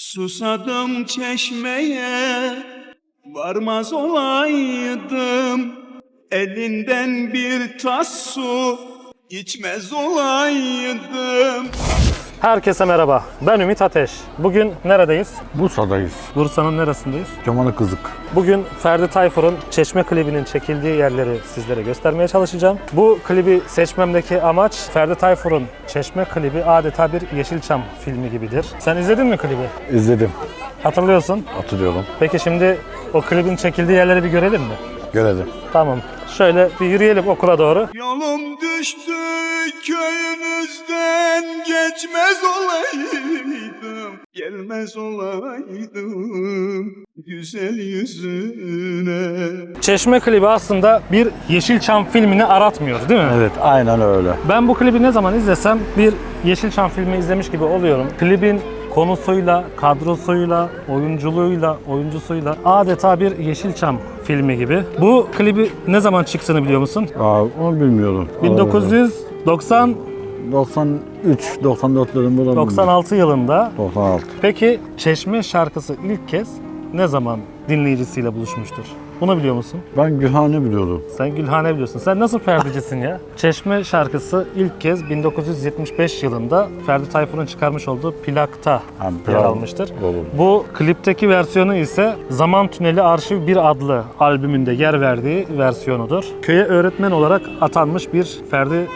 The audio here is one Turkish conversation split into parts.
Susadım çeşmeye varmaz olaydım. Elinden bir tas su içmez olaydım Herkese merhaba. Ben Ümit Ateş. Bugün neredeyiz? Bursa'dayız. Bursa'nın neresindeyiz? Kemal Kızık. Bugün Ferdi Tayfur'un Çeşme klibinin çekildiği yerleri sizlere göstermeye çalışacağım. Bu klibi seçmemdeki amaç Ferdi Tayfur'un Çeşme klibi adeta bir Yeşilçam filmi gibidir. Sen izledin mi klibi? İzledim. Hatırlıyorsun. Hatırlıyorum. Peki şimdi o klibin çekildiği yerleri bir görelim mi? Görelim. Tamam. Şöyle bir yürüyelim okula doğru. Yolum düştü köyünüzden geçmez olaydım Gelmez olaydım güzel yüzüne Çeşme klibi aslında bir Yeşilçam filmini aratmıyor değil mi? Evet aynen öyle. Ben bu klibi ne zaman izlesem bir Yeşilçam filmi izlemiş gibi oluyorum. Klibin konusuyla, kadrosuyla, oyunculuğuyla, oyuncusuyla adeta bir Yeşilçam filmi gibi. Bu klibi ne zaman çıktığını biliyor musun? Aa, onu bilmiyorum. 1990 93, 94 yılında da 96 yılında. 96. Peki Çeşme şarkısı ilk kez ne zaman dinleyicisiyle buluşmuştur? Bunu biliyor musun? Ben Gülhane biliyordum. Sen Gülhane biliyorsun. Sen nasıl Ferdi'cisin ya? Çeşme şarkısı ilk kez 1975 yılında Ferdi Tayfur'un çıkarmış olduğu plakta Ha, yer almıştır. Doğru. Bu klipteki versiyonu ise Zaman Tüneli Arşiv 1 adlı albümünde yer verdiği versiyonudur. Köye öğretmen olarak atanmış bir Ferdi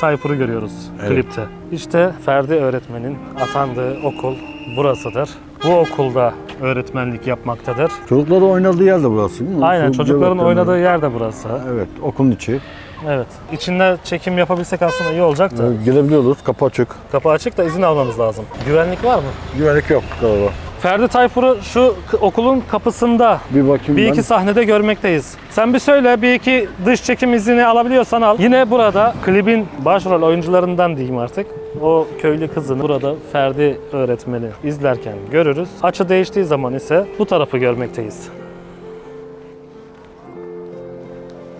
Tayfur'u görüyoruz Evet. klipte. İşte Ferdi öğretmenin atandığı okul burasıdır. Bu okulda öğretmenlik yapmaktadır. Çocukların oynadığı yer de burası değil mi? Aynen Çocuk çocukların öğretmenleri. oynadığı yer de burası. Evet okulun içi. Evet. İçinde çekim yapabilsek aslında iyi olacak da. Ee, Girebiliyoruz. Kapı açık. Kapı açık da izin almamız lazım. Güvenlik var mı? Güvenlik yok galiba. Ferdi Tayfur'u şu k- okulun kapısında Bir bakayım bir ben. iki sahnede görmekteyiz. Sen bir söyle bir iki dış çekim izni alabiliyorsan al. Yine burada klibin başrol oyuncularından diyeyim artık. O köylü kızını burada Ferdi öğretmeni izlerken görürüz. Açı değiştiği zaman ise bu tarafı görmekteyiz.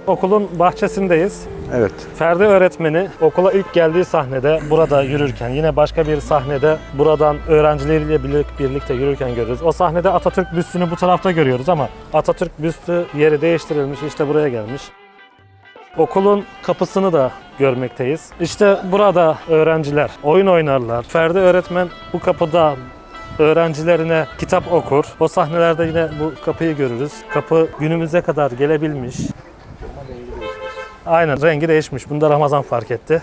Okulun bahçesindeyiz. Evet. Ferdi öğretmeni okula ilk geldiği sahnede burada yürürken yine başka bir sahnede buradan öğrencileriyle birlik- birlikte yürürken görürüz. O sahnede Atatürk büstünü bu tarafta görüyoruz ama Atatürk büstü yeri değiştirilmiş işte buraya gelmiş. Okulun kapısını da görmekteyiz. İşte burada öğrenciler oyun oynarlar. Ferdi öğretmen bu kapıda öğrencilerine kitap okur. O sahnelerde yine bu kapıyı görürüz. Kapı günümüze kadar gelebilmiş. Aynen rengi değişmiş. Bunu da Ramazan fark etti.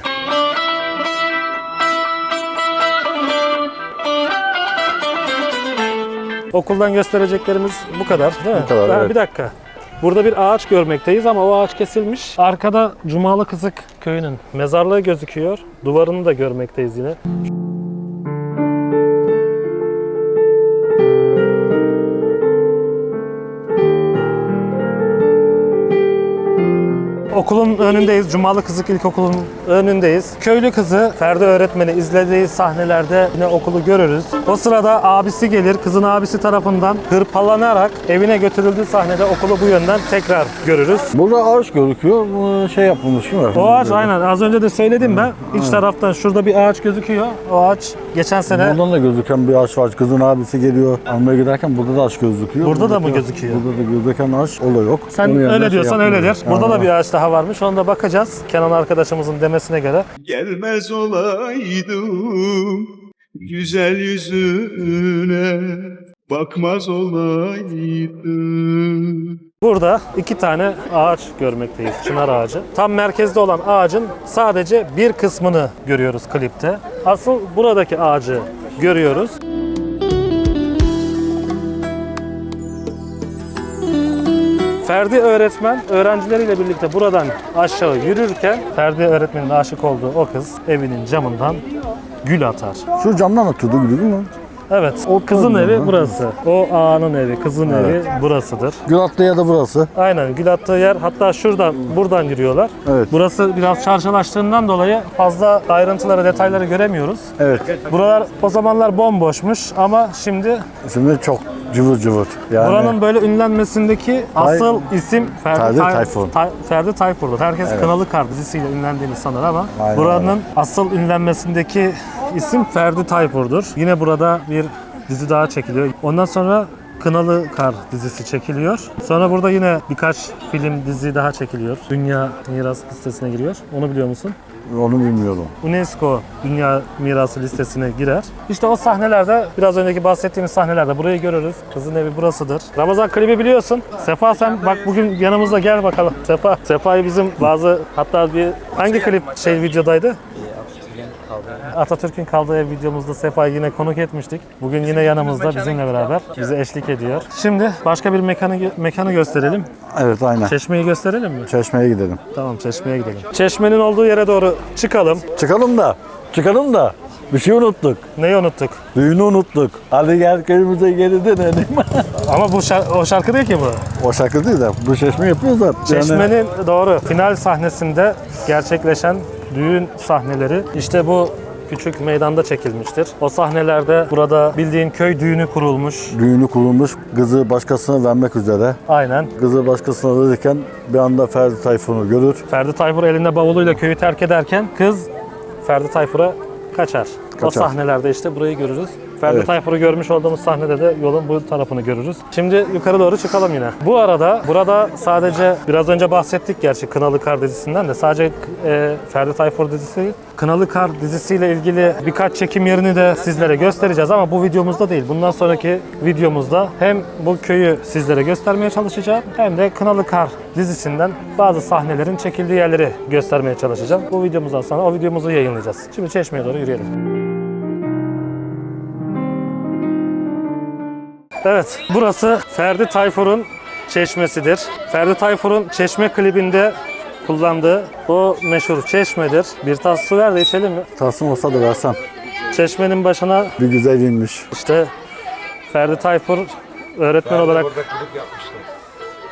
Okuldan göstereceklerimiz bu kadar değil mi? Bu kadar, Ha, evet. Bir dakika. Burada bir ağaç görmekteyiz ama o ağaç kesilmiş. Arkada Cumalı Kızık köyünün mezarlığı gözüküyor. Duvarını da görmekteyiz yine. Okulun önündeyiz. Cumalı Kızık İlkokulu'nun önündeyiz. Köylü kızı Ferdi öğretmeni izlediği sahnelerde yine okulu görürüz. O sırada abisi gelir. Kızın abisi tarafından hırpalanarak evine götürüldüğü sahnede okulu bu yönden tekrar görürüz. Burada ağaç gözüküyor. Bu şey yapılmış değil mi? O ağaç aynen az önce de söyledim ben. İç taraftan şurada bir ağaç gözüküyor. O ağaç geçen sene Buradan da gözüken bir ağaç var. Kızın abisi geliyor almaya giderken burada da ağaç gözüküyor. Burada da mı gözüküyor? Burada da gözüken ağaç o da yok. sen Onun yerine öyle şey diyorsan yapmıyor. öyledir. Burada da bir ağaç daha varmış. Ona da bakacağız. Kenan arkadaşımızın demesine göre. Gelmez olaydım güzel yüzüne Bakmaz olaydım Burada iki tane ağaç görmekteyiz, çınar ağacı. Tam merkezde olan ağacın sadece bir kısmını görüyoruz klipte. Asıl buradaki ağacı görüyoruz. Ferdi öğretmen öğrencileriyle birlikte buradan aşağı yürürken Ferdi öğretmenin aşık olduğu o kız evinin camından gül atar. Şu camdan atıyordu gülü değil mi? Evet, O kızın evi ya. burası. O ağanın evi, kızın evi burasıdır. Gül atlı ya da burası. Aynen gül attığı yer hatta şuradan buradan yürüyorlar. Evet. Burası biraz çarşılaştığından dolayı fazla ayrıntıları, detayları göremiyoruz. Evet. Buralar o zamanlar bomboşmuş ama şimdi Şimdi çok cıvır cıvır. Yani buranın böyle ünlenmesindeki asıl isim Ferdi, Ferdi Tay- Tayfur. Tay- Ferdi Tayfur'dur. Herkes Kınalı Kar dizisiyle ünlendiğini sanır ama Aynen buranın asıl ünlenmesindeki isim Ferdi Tayfur'dur. Yine burada bir dizi daha çekiliyor. Ondan sonra Kınalı Kar dizisi çekiliyor. Sonra burada yine birkaç film dizi daha çekiliyor. Dünya Miras listesine giriyor. Onu biliyor musun? Onu bilmiyorum. UNESCO Dünya Mirası listesine girer. İşte o sahnelerde, biraz önceki bahsettiğimiz sahnelerde burayı görürüz. Kızın evi burasıdır. Ramazan klibi biliyorsun. Sefa sen bak bugün yanımızda gel bakalım. Sefa, Sefa'yı bizim bazı hatta bir hangi klip şey videodaydı? Atatürk'ün kaldığı ev videomuzda Sefa'yı yine konuk etmiştik. Bugün yine yanımızda bizimle beraber bize eşlik ediyor. Şimdi başka bir mekanı mekanı gösterelim. Evet aynen. Çeşmeyi gösterelim mi? Çeşmeye gidelim. Tamam Çeşme'ye gidelim. Çeşmenin olduğu yere doğru çıkalım. Çıkalım da. Çıkalım da. Bir şey unuttuk. Neyi unuttuk? Düğünü unuttuk. Hadi gel köyümüze geri dönelim. Ama bu şar- o şarkı değil ki bu. o şarkı değil de bu çeşme yapıyoruz da. yani- Çeşmenin doğru final sahnesinde gerçekleşen düğün sahneleri işte bu küçük meydanda çekilmiştir. O sahnelerde burada bildiğin köy düğünü kurulmuş. Düğünü kurulmuş, kızı başkasına vermek üzere. Aynen. Kızı başkasına verirken bir anda Ferdi Tayfun'u görür. Ferdi Tayfur elinde bavuluyla köyü terk ederken kız Ferdi Tayfur'a kaçar. O Kaçar. sahnelerde işte burayı görürüz. Ferdi Evet. Tayfur'u görmüş olduğumuz sahnede de yolun bu tarafını görürüz. Şimdi yukarı doğru çıkalım yine. Bu arada burada sadece biraz önce bahsettik gerçi Kınalı Kar dizisinden de sadece e, Ferdi Tayfur dizisi Kınalı Kar dizisiyle ilgili birkaç çekim yerini de sizlere göstereceğiz ama bu videomuzda değil. Bundan sonraki videomuzda hem bu köyü sizlere göstermeye çalışacağım hem de Kınalı Kar dizisinden bazı sahnelerin çekildiği yerleri göstermeye çalışacağım. Bu videomuzdan sonra o videomuzu yayınlayacağız. Şimdi Çeşme'ye doğru yürüyelim. Evet, burası Ferdi Tayfur'un çeşmesidir. Ferdi Tayfur'un çeşme klibinde kullandığı o meşhur çeşmedir. Bir tas su ver de içelim mi? Tasım olsa da versem. Çeşmenin başına Bir güzel inmiş. işte Ferdi Tayfur öğretmen olarak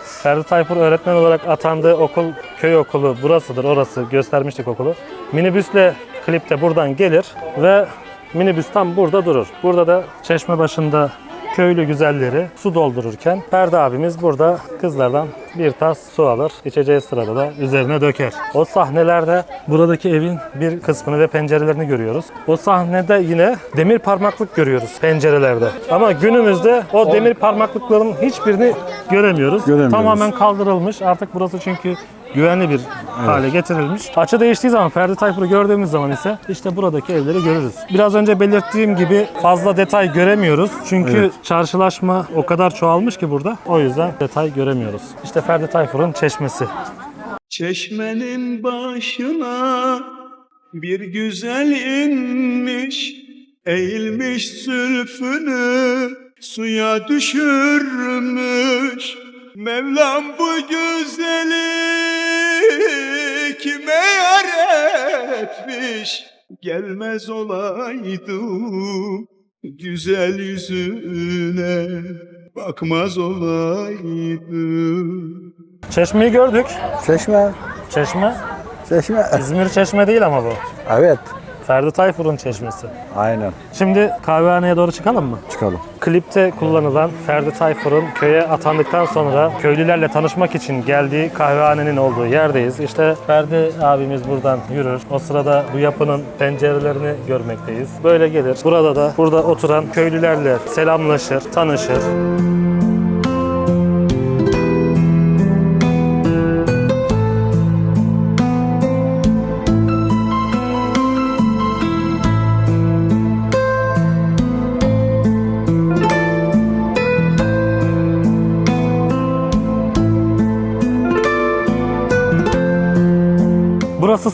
Ferdi Tayfur öğretmen olarak atandığı okul köy okulu burasıdır. Orası göstermiştik okulu. Minibüsle klipte buradan gelir ve minibüs tam burada durur. Burada da çeşme başında köylü güzelleri su doldururken Ferdi abimiz burada kızlardan bir tas su alır. İçeceği sırada da üzerine döker. O sahnelerde buradaki evin bir kısmını ve pencerelerini görüyoruz. O sahnede yine demir parmaklık görüyoruz pencerelerde. Ama günümüzde o demir parmaklıkların hiçbirini göremiyoruz. Göremiyoruz. Tamamen kaldırılmış. Artık burası çünkü güvenli bir hale getirilmiş. Açı değiştiği zaman Ferdi Tayfur'u gördüğümüz zaman ise işte buradaki evleri görürüz. Biraz önce belirttiğim gibi fazla detay göremiyoruz. Çünkü çarşılaşma o kadar çoğalmış ki burada. O yüzden detay göremiyoruz. İşte Ferdi Tayfur'un çeşmesi. Çeşmenin başına bir güzel inmiş Eğilmiş zülfünü suya düşürmüş Mevlam bu güzeli kime yar etmiş Gelmez olaydım güzel yüzüne Bakmaz olaydım Çeşmeyi gördük. Çeşme. Çeşme. Çeşme. İzmir Çeşme değil ama bu. Evet. Ferdi Tayfur'un çeşmesi. Aynen. Şimdi kahvehaneye doğru çıkalım mı? Çıkalım. Klipte kullanılan Ferdi Tayfur'un köye atandıktan sonra köylülerle tanışmak için geldiği kahvehanenin olduğu yerdeyiz. İşte Ferdi abimiz buradan yürür. O sırada bu yapının pencerelerini görmekteyiz. Böyle gelir. Burada da burada oturan köylülerle selamlaşır, tanışır.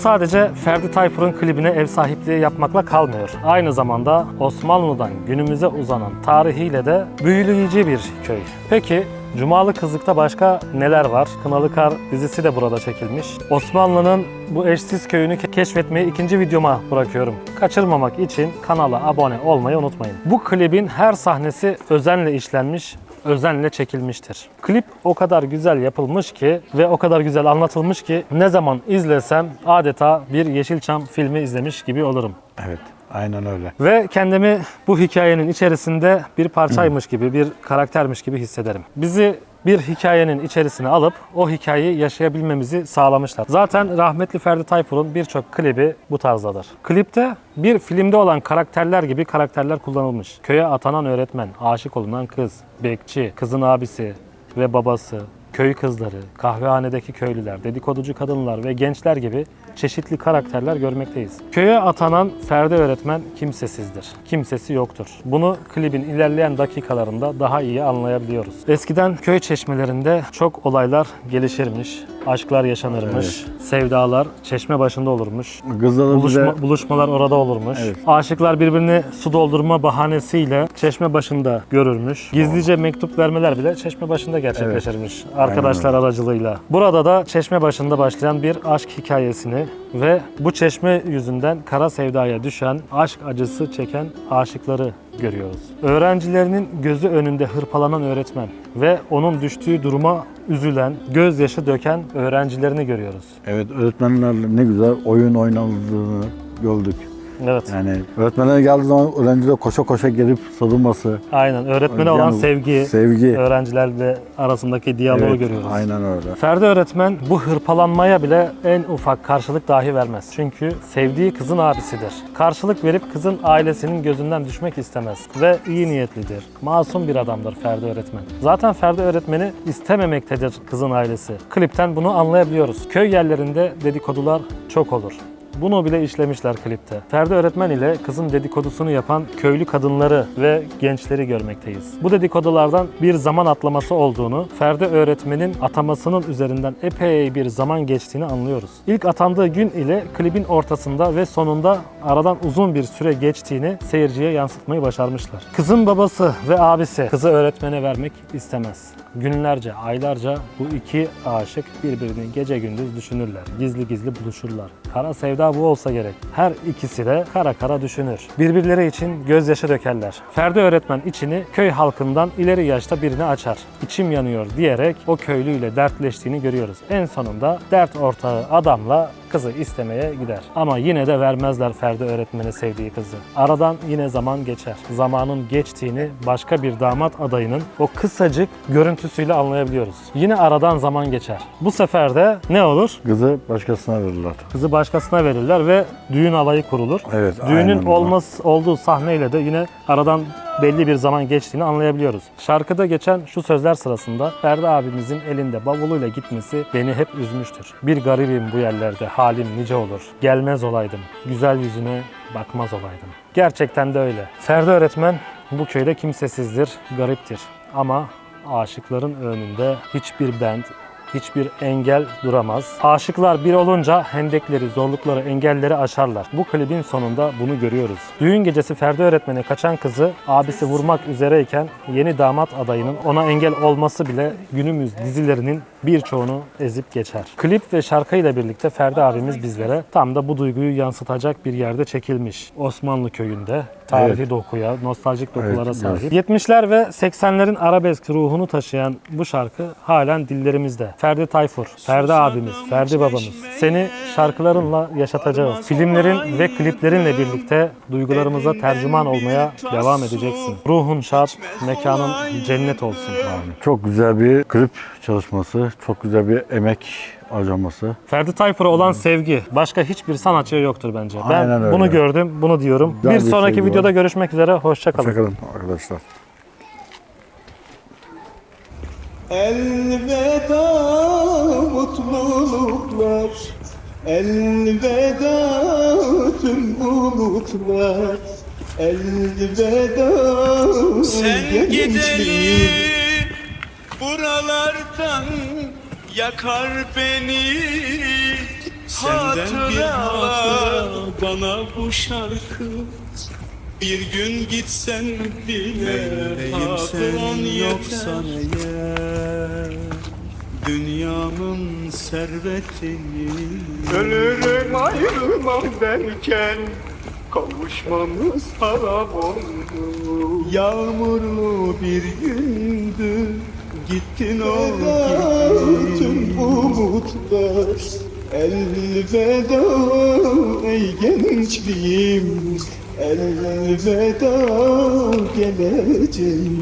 Sadece Ferdi Tayfur'un klibine ev sahipliği yapmakla kalmıyor. Aynı zamanda Osmanlı'dan günümüze uzanan tarihiyle de büyüleyici bir köy. Peki Cumalı Kızık'ta başka neler var? Kınalı Kar dizisi de burada çekilmiş. Osmanlı'nın bu eşsiz köyünü ke- keşfetmeyi ikinci videoma bırakıyorum. Kaçırmamak için kanala abone olmayı unutmayın. Bu klibin her sahnesi özenle işlenmiş, özenle çekilmiştir. Klip o kadar güzel yapılmış ki ve o kadar güzel anlatılmış ki ne zaman izlesem adeta bir Yeşilçam filmi izlemiş gibi olurum. Evet. Aynen öyle. Ve kendimi bu hikayenin içerisinde bir parçaymış gibi, bir karaktermiş gibi hissederim. Bizi bir hikayenin içerisine alıp o hikayeyi yaşayabilmemizi sağlamışlar. Zaten rahmetli Ferdi Tayfur'un birçok klibi bu tarzdadır. Klipte bir filmde olan karakterler gibi karakterler kullanılmış. Köye atanan öğretmen, aşık olunan kız, bekçi, kızın abisi ve babası, köy kızları, kahvehanedeki köylüler, dedikoducu kadınlar ve gençler gibi çeşitli karakterler görmekteyiz. Köye atanan Ferdi öğretmen kimsesizdir. Kimsesi yoktur. Bunu klibin ilerleyen dakikalarında daha iyi anlayabiliyoruz. Eskiden köy çeşmelerinde çok olaylar gelişirmiş, aşklar yaşanırmış, sevdalar çeşme başında olurmuş. Bize Buluşma, buluşmalar orada olurmuş. Evet. Aşıklar birbirini su doldurma bahanesiyle çeşme başında görürmüş. Gizlice mektup vermeler bile çeşme başında gerçekleşirmiş arkadaşlar aracılığıyla. Burada da çeşme başında başlayan bir aşk hikayesini ve bu çeşme yüzünden kara sevdaya düşen, aşk acısı çeken aşıkları görüyoruz. Öğrencilerinin gözü önünde hırpalanan öğretmen ve onun düştüğü duruma üzülen, gözyaşı döken öğrencilerini görüyoruz. evet öğretmenlerle ne güzel oyun oynandığını gördük. Evet. Yani öğretmenler geldiği zaman öğrenciler koşa koşa gelip sarılması, Aynen. Öğretmene Yani olan sevgi, sevgi. öğrencilerle arasındaki diyaloğu Evet, görüyoruz. Aynen öyle. Ferdi öğretmen bu hırpalanmaya bile en ufak karşılık dahi vermez. Çünkü sevdiği kızın abisidir. Karşılık verip kızın ailesinin gözünden düşmek istemez ve iyi niyetlidir. Masum bir adamdır Ferdi öğretmen. Zaten Ferdi öğretmeni istememektedir kızın ailesi. Klipten bunu anlayabiliyoruz. Köy yerlerinde dedikodular çok olur. Bunu bile işlemişler klipte. Ferdi öğretmen ile kızın dedikodusunu yapan köylü kadınları ve gençleri görmekteyiz. Bu dedikodulardan bir zaman atlaması olduğunu, Ferdi öğretmenin atamasının üzerinden epey bir zaman geçtiğini anlıyoruz. İlk atandığı gün ile klibin ortasında ve sonunda aradan uzun bir süre geçtiğini seyirciye yansıtmayı başarmışlar. Kızın babası ve abisi kızı öğretmene vermek istemez. Günlerce, aylarca bu iki aşık birbirini gece gündüz düşünürler. Gizli gizli buluşurlar. Kara sevda bu olsa gerek. Her ikisi de kara kara düşünür. Birbirleri için gözyaşı dökerler. Ferdi öğretmen içini köy halkından ileri yaşta birine açar. İçim yanıyor diyerek o köylüyle dertleştiğini görüyoruz. En sonunda dert ortağı adamla kızı istemeye gider. Ama yine de vermezler Ferdi öğretmene sevdiği kızı. Aradan yine zaman geçer. Zamanın geçtiğini başka bir damat adayının o kısacık görüntüsüyle anlayabiliyoruz. Yine aradan zaman geçer. Bu sefer de ne olur? Kızı başkasına verirler. Kızı başkasına verirler ve düğün alayı kurulur. Evet, Düğünün olmaz olduğu sahneyle de yine aradan belli bir zaman geçtiğini anlayabiliyoruz. Şarkıda geçen şu sözler sırasında Ferdi abimizin elinde bavuluyla gitmesi beni hep üzmüştür. Bir garibim bu yerlerde halim nice olur. Gelmez olaydım. Güzel yüzüne bakmaz olaydım. Gerçekten de öyle. Ferdi öğretmen bu köyde kimsesizdir, gariptir. Ama aşıkların önünde hiçbir bend, hiçbir engel duramaz. Aşıklar bir olunca hendekleri, zorlukları, engelleri aşarlar. Bu klibin sonunda bunu görüyoruz. Düğün gecesi Ferdi öğretmene kaçan kızı abisi vurmak üzereyken yeni damat adayının ona engel olması bile günümüz dizilerinin birçoğunu ezip geçer. Klip ve şarkıyla birlikte Ferdi abimiz bizlere tam da bu duyguyu yansıtacak bir yerde çekilmiş. Osmanlı köyünde tarihi dokuya, nostaljik dokulara Evet, sahip. 70'ler ve 80'lerin arabesk ruhunu taşıyan bu şarkı halen dillerimizde. Ferdi Tayfur, Ferdi abimiz, Ferdi babamız. Seni şarkılarınla yaşatacağız. Filmlerin ve kliplerinle birlikte duygularımıza tercüman olmaya devam edeceksin. Ruhun şad, mekanın cennet olsun. Çok güzel bir klip çalışması, çok güzel bir emek harcaması. Ferdi Tayfur'a olan sevgi başka hiçbir sanatçıya yoktur bence. Ben Aynen öyle. bunu gördüm, bunu diyorum. Güzel bir bir sonraki sevgi videoda var. görüşmek üzere. Hoşça kalın. Hoşçakalın arkadaşlar. Elveda mutluluklar Elveda tüm umutlar Elveda Sen gençliğim. gidelim buralardan yakar beni. Senden bir hatıra bana bu şarkı. Bir gün gitsen bile hatıran yoksa eğer Dünyanın servetini Ölürüm ayrılmam derken Kavuşmamız haram oldu. Yağmurlu bir gündü Gittin o Tüm umutlar Elveda ey gençliğim Elveda geleceğim